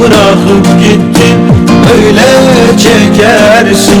Bırakıp gittin Öyle çekersin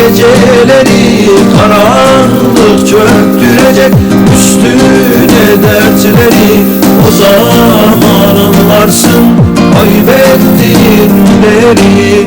geceleri karanlık çöktürecek Üstüne dertleri. O zaman anlarsın kaybettiğinleri